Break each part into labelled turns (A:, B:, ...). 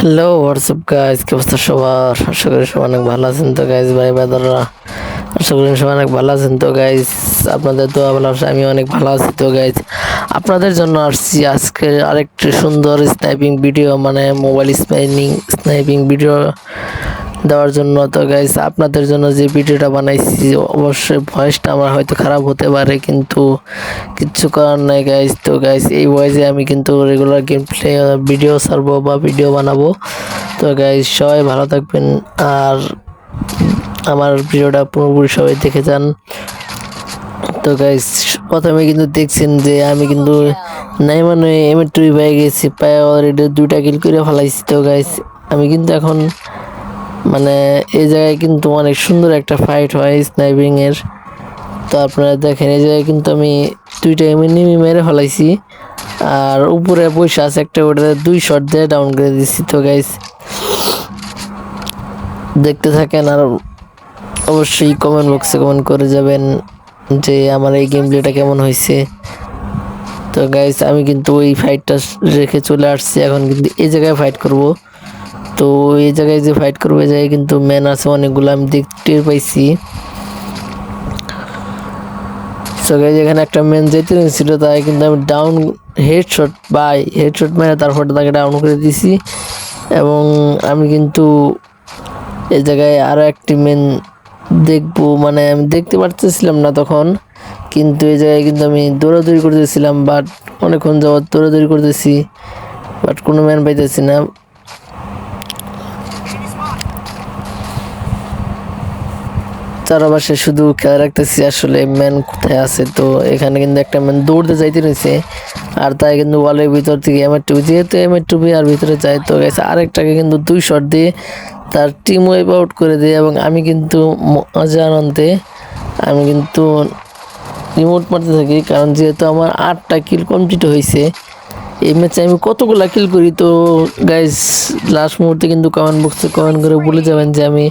A: Hello WhatsApp guys কি অবস্থা সবার? আশা করি সবাই অনেক ভালো আছেন তো গাইজ ভাই বাদাররা আশা করি সবাই অনেক ভালো আছেন তো গাইজ আপনাদের তো ভালো আমি অনেক ভালো আছি তো গাইজ আপনাদের জন্য আসছি আজকে আরেকটি সুন্দর স্নাইপিং ভিডিও মানে মোবাইল স্নাইপিং স্নাইপিং ভিডিও দেওয়ার জন্য। তো গাইস আপনাদের জন্য যে ভিডিওটা বানাইছি, অবশ্যই ভয়েসটা আমার হয়তো খারাপ হতে পারে, কিন্তু কিচ্ছু করার নাই গাইস তো গাইস এই ভয়েসে আমি কিন্তু রেগুলার গেম প্লে ভিডিও ছাড়বো বা ভিডিও বানাবো। তো গাইস সবাই ভালো থাকবেন, আর আমার ভিডিওটা পুরোপুরি সবাই দেখে যান। তো গাইস প্রথমে কিন্তু দেখছেন যে আমি কিন্তু নাই মানে এম টুই পেয়ে গেছি পায়ে অলরেডি দুইটা কিল করে ফেলাইছি। তো গাইস আমি কিন্তু এখন মানে এই জায়গায় কিন্তু অনেক সুন্দর একটা ফাইট হয় স্নাইপিং এর। তো আপনারা দেখেন, এই জায়গায় কিন্তু আমি দুইটা এমনি মেরে ফেলাইছি। আর উপরে পয়সা আছে একটা, ওটা দুই শট দিয়ে ডাউন করে দিচ্ছি তো গাইস দেখতে থাকেন আর অবশ্যই কমেন্ট বক্সে কমেন্ট করে যাবেন যে আমার এই গেম প্লেটা কেমন হয়েছে। তো গাইস আমি কিন্তু ওই ফাইটটা রেখে চলে আসছি, এখন কিন্তু এই জায়গায় ফাইট করব। তো এই জায়গায় যে ফাইট করব জায়গায় কিন্তু ম্যান আছে অনেকগুলো, আমি দেখতে পাইছি। গাইজ এখানে একটা ম্যান যেতে ছিল তাই কিন্তু আমি ডাউন হেডশট বাই হেডশট মেরে তারপর তাকে ডাউন করে দিছি। এবং আমি কিন্তু এই জায়গায় আরও একটি মেন দেখব মানে আমি দেখতে পারতেছিলাম না তখন। কিন্তু এই জায়গায় কিন্তু আমি দৌড়াদৌড়ি করতেছিলাম বাট অনেকক্ষণ যাবৎ দৌড়াদৌড়ি করতেছি বাট কোনো ম্যান পাইতেছি না। চারপাশে শুধু খেয়াল রাখতেছি আসলে ম্যান কোথায় আছে। তো এখানে কিন্তু একটা ম্যান দৌড়তে যাইতে রয়েছে আর তাই কিন্তু ওয়ালের ভিতর থেকে এমএর টুপি যেহেতু এমএর টুপি আর ভিতরে যায় তো গেছে আরেকটাকে কিন্তু দুই শট দিয়ে তার টিম ওয়াইপ আউট করে দেয় এবং আমি কিন্তু মজা আনন্দে আমি কিন্তু রিমোট মারতে থাকি। কারণ যেহেতু আমার আটটা কিল কমপ্লিট হয়েছে এই ম্যাচে আমি কতগুলো কিল করি তো গাইজ লাস্ট মুহূর্তে কিন্তু কমেন্ট বক্সে কমেন্ট করে বলে যাবেন যে আমি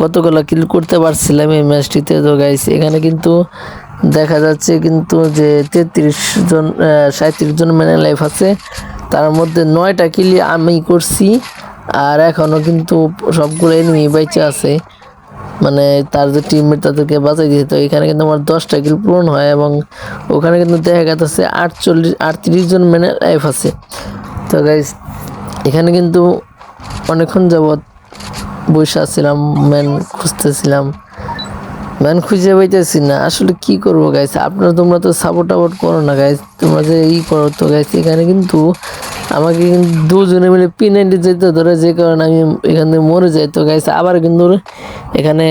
A: কতগুলো কিল করতে পারছিলাম এই ম্যাচটিতে তো গাইজ এখানে কিন্তু দেখা যাচ্ছে কিন্তু যে তেত্রিশ জন সাঁত্রিশ জন ম্যানে লাইফ আছে। তার মধ্যে নয়টা কিলি আমি করছি, আর এখনও কিন্তু সবগুলো এনিমি বাইচে আছে। মানে তার যে টিমমেট তাদেরকে বাঁচাই দিয়েছে, তো এখানে কিন্তু আমার দশটা কিল পূরণ হয় এবং ওখানে কিন্তু দেখা গেছে আটচল্লিশ, আটত্রিশ জন মেনে লাইফ আছে। তো গাইজ এখানে কিন্তু অনেকক্ষণ যাবৎ বসে ম্যান খুঁজতেছিলাম। ম্যান খুঁজে পাইতেছি না, আসলে কি করব গাইস আপনারা তোমরা তো সাপোর্ট টাপোর্ট করো না গাইস তোমরা যে ই করো তো গাইস এখানে কিন্তু আমাকে কিন্তু দুজনে মিলে পি নাইনটি যেতে ধরে, যে কারণে আমি এখান থেকে মরে যাই। তো গাইস আবার কিন্তু এখানে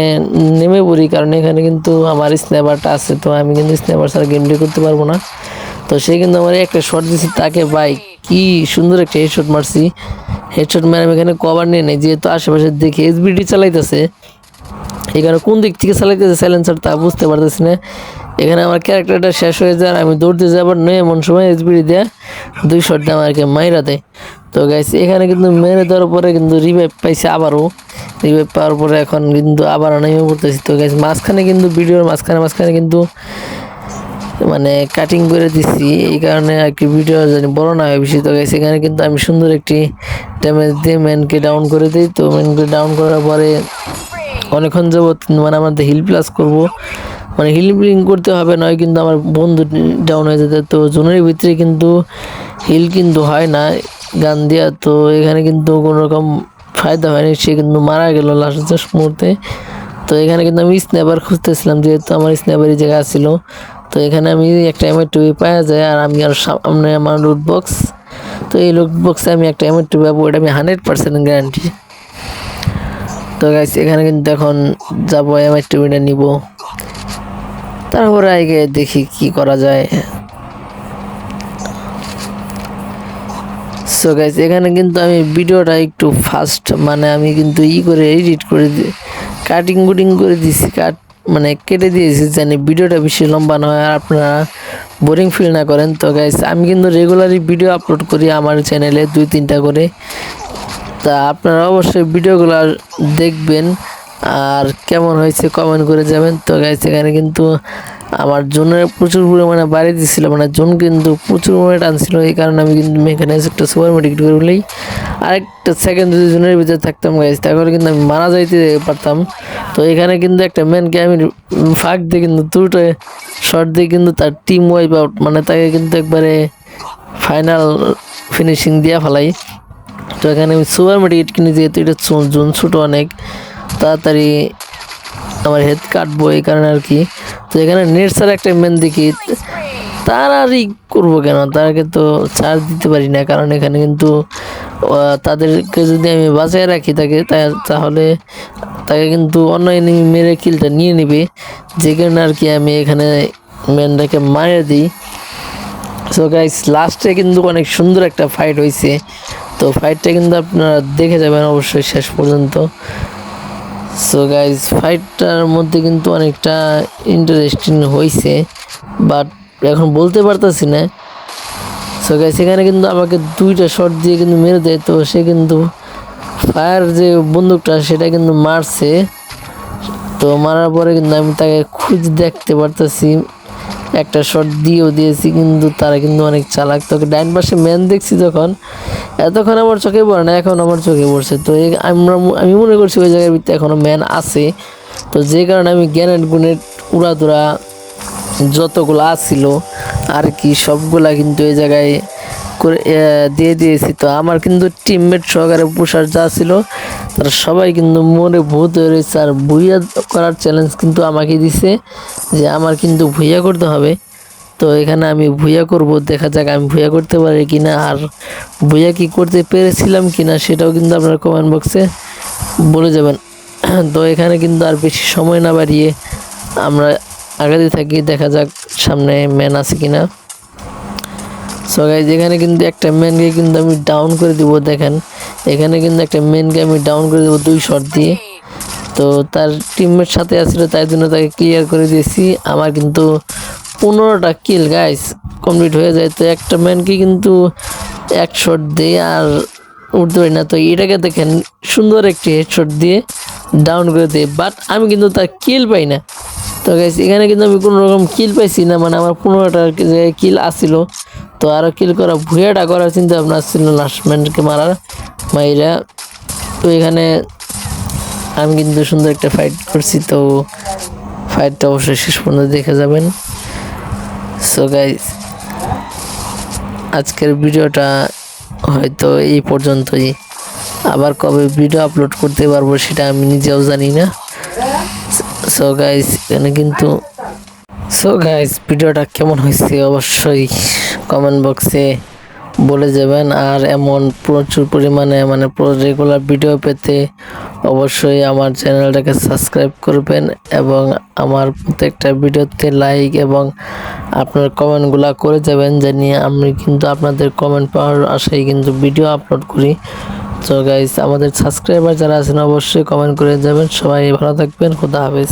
A: নেমে পড়ি, কারণ এখানে কিন্তু আমার স্ন্যাপারটা আছে, তো আমি কিন্তু স্ন্যাপার ছাড়া গেম প্লে করতে পারব না। তো সে কিন্তু আমার একটা শট দিছি, তাকে ভাই কি সুন্দর একটা হেডশট মারছি। হেডশট মেরে আমি এখানে কভার নিয়ে নেই, যেহেতু আশেপাশে দেখি এসবিডি চালাইতেছে। এখানে কোন দিক থেকে চালাইতেছে সাইলেন্সার তা বুঝতে পারতেছি না। এখানে আমার ক্যারেক্টারটা শেষ হয়ে যায় আমি দৌড়তে যাবার নয় এমন সময় এসবিডি দেয়া দুই শট দিয়ে আমাকে মাইরা দেয়। তো গাইছে এখানে কিন্তু মেরে দেওয়ার পরে কিন্তু রিভাইভ পাইছে আবারও। রিভাইভ পাওয়ার পরে এখন কিন্তু আবার নেমে পড়তেছি। তো গাইছে মাঝখানে কিন্তু ভিডিওর মাঝখানে মাঝখানে কিন্তু মানে কাটিং করে দিচ্ছি এই কারণে আর কি ভিডিও জানি বড় না হয় বেশি। তো গেছে এখানে কিন্তু আমি সুন্দর একটি ড্যামেজ দিয়ে ম্যানকে ডাউন করে দিই। তো ম্যানকে ডাউন করার পরে অনেকক্ষণ যাবৎ মানে আমাদের হিল প্লাস করব। মানে হিল প্লিং করতে হবে, নয় কিন্তু আমার বন্ধু ডাউন হয়ে যেতে। তো জোনের ভিতরে কিন্তু হিল কিন্তু হয় না, গান দিয়া। তো এখানে কিন্তু কোনো রকম ফায়দা হয়নি, সে কিন্তু মারা গেল লাস্ট মুহূর্তে। তো এখানে কিন্তু আমি স্ন্যাপার খুঁজতেছিলাম, যেহেতু আমার স্ন্যাপার জায়গা ছিল। তো এখানে আমি একটা এমের টুপি পাওয়া যায়, আর আমি আর সামনে আমার লুট বক্স তো এই লুট বক্সে আমি একটা এমের টুপি পাবো, এটা আমি হান্ড্রেড পার্সেন্ট গ্যারান্টি তো গাইস এখানে কিন্তু এখন যাব এমের টুপিটা নিব। তারপরে আগে দেখি কি করা যায়। সো গাইস এখানে কিন্তু আমি ভিডিওটা একটু ফাস্ট মানে আমি কিন্তু ই করে এডিট করে দিই কাটিং কুটিং করে দিছি কাট মানে কেটে দিয়েছি, জানি ভিডিওটা বেশি লম্বা না হয়, আর আপনারা বোরিং ফিল না করেন। তো গাইস আমি কিন্তু রেগুলারই ভিডিও আপলোড করি আমার চ্যানেলে দুই তিনটা করে। তা আপনারা অবশ্যই ভিডিওগুলো দেখবেন। আর কেমন হয়েছে কমেন্ট করে যাবেন। তো গাইস এখানে কিন্তু আমার জোনের প্রচুর পরিমাণে বাড়ি দিচ্ছিল মানে জোন কিন্তু প্রচুর পরিমাণে টানছিল, এই কারণে আমি কিন্তু এখানে একটা সুপার মেডিকেট করে বলেই আরেকটা সেকেন্ড যদি জোনের ভিতরে থাকতাম গাইজ তাহলে কিন্তু আমি মারা যাইতে পারতাম। তো এখানে কিন্তু একটা ম্যানকে আমি ফাঁক দিয়ে কিন্তু দুটো শর্ট দিয়ে কিন্তু তার টিম ওয়াইপ আউট মানে তাকে কিন্তু একবারে ফাইনাল ফিনিশিং দিয়া ফেলাই। তো এখানে আমি সুপার মেডিকেট কিনে যেহেতু এটা জোন ছোটো অনেক। তাড়াতাড়ি আমার হেড কাটবো এই কারণে আর কি। তো এখানে নেট ছাড়া একটা মেন দেখি। তার আর ই করব কেন? তাকে তো চার্জ দিতে পারি না, কারণ এখানে কিন্তু তাদেরকে যদি আমি বাঁচিয়ে রাখি তাকে তাহলে তাকে কিন্তু অন্য মেরে কিলটা নিয়ে নেবে। যে কারণে আর কি আমি এখানে ম্যানটাকে মারিয়ে দিই। সো গাইস লাস্টে কিন্তু অনেক সুন্দর একটা ফাইট হয়েছে তো ফাইটটা কিন্তু আপনারা দেখে যাবেন অবশ্যই শেষ পর্যন্ত। সো গাইজ ফাইটটার মধ্যে কিন্তু অনেকটা ইন্টারেস্টিং হয়েছে বাট এখন বলতে পারতেছি না। সো গাইজ সেখানে কিন্তু আমাকে দুইটা শট দিয়ে কিন্তু মেরে দেয়, তো সে কিন্তু ফায়ার যে বন্দুকটা, সেটা কিন্তু মারছে। তো মারার পরে কিন্তু আমি তাকে খুঁজে দেখতে পারতেছি। একটা শট দিয়েও দিয়েছি, কিন্তু তারা কিন্তু অনেক চালাক। তোকে ডাইন পাশে ম্যান দেখছি যখন, এতক্ষণ আমার চোখে পড়ে না, এখন আমার চোখে পড়ছে। তো আমরা আমি মনে করছি ওই জায়গার ভিতরে এখনও ম্যান আছে। তো যে কারণে আমি গ্যানেট গুনেট উড়াদুরা যতগুলো আসছিল আর কি সবগুলা কিন্তু এই জায়গায় করে দিয়ে দিয়েছি। তো আমার কিন্তু টিমমেট সহকারে পুষার যা ছিল, তারা সবাই কিন্তু মনে ভূত হয়ে রয়েছে। আর ভুইয়া করার চ্যালেঞ্জ কিন্তু আমাকে দিছে যে আমার কিন্তু ভুইয়া করতে হবে। তো এখানে আমি ভুইয়া করব, দেখা যাক আমি ভুইয়া করতে পারি কিনা। আর ভুইয়া কি করতে পেরেছিলাম কিনা সেটাও কিন্তু আপনারা কমেন্ট বক্সে বলে যাবেন। তো এখানে কিন্তু আর বেশি সময় না বাড়িয়ে আমরা আগাতে থাকি, দেখা যাক সামনে ম্যান আছে কিনা। সো গাইজ এখানে কিন্তু একটা ম্যানকে কিন্তু আমি ডাউন করে দিব, দেখেন। এখানে কিন্তু একটা ম্যানকে আমি ডাউন করে দেবো দুই শট দিয়ে। তো, তার টিমমেট সাথে আসছিল তাই জন্য তাকে ক্লিয়ার করে দিয়েছি। আমার কিন্তু পনেরোটা কিল গাইস কমপ্লিট হয়ে যায়। তো, একটা ম্যানকে কিন্তু এক শট দিয়ে আর উঠতে পারি না। তো, এটাকে দেখেন, সুন্দর একটি হেডশট দিয়ে ডাউন করে দিই বাট আমি কিন্তু তার কিল পাই না। তো গাইস এখানে কিন্তু আমি কোনো রকম কিল পাইছি না। মানে আমার পনেরোটা জায়গায় কিল আসছিল তো আরও কিল করা ভুয়াটা করার চিন্তা ভাবনা আসছিল লাস্ট ম্যানকে মারার, মাইরা। তো এখানে আমি কিন্তু সুন্দর একটা ফাইট করছি, তো ফাইটটা অবশ্যই শেষ পর্যন্ত দেখে যাবেন। সো গাইস আজকের ভিডিওটা হয়তো এই পর্যন্তই। আবার কবে ভিডিও আপলোড করতে পারব সেটা আমি নিজেও জানি না। সো গাইস এখানে কিন্তু সো গাইস ভিডিওটা কেমন হয়েছে? অবশ্যই কমেন্ট বক্সে বলে যাবেন। আর এমন প্রচুর পরিমাণে মানে রেগুলার ভিডিও পেতে অবশ্যই আমার চ্যানেলটাকে সাবস্ক্রাইব করবেন এবং আমার প্রত্যেকটা ভিডিওতে লাইক এবং আপনার কমেন্টগুলো করে যাবেন জানিয়ে আমি কিন্তু আপনাদের কমেন্ট পাওয়ার আশায় কিন্তু ভিডিও আপলোড করি। তো গাইস আমাদের সাবস্ক্রাইবার যারা আছেন অবশ্যই কমেন্ট করে যাবেন। সবাই ভালো থাকবেন, খুদা হাফেজ।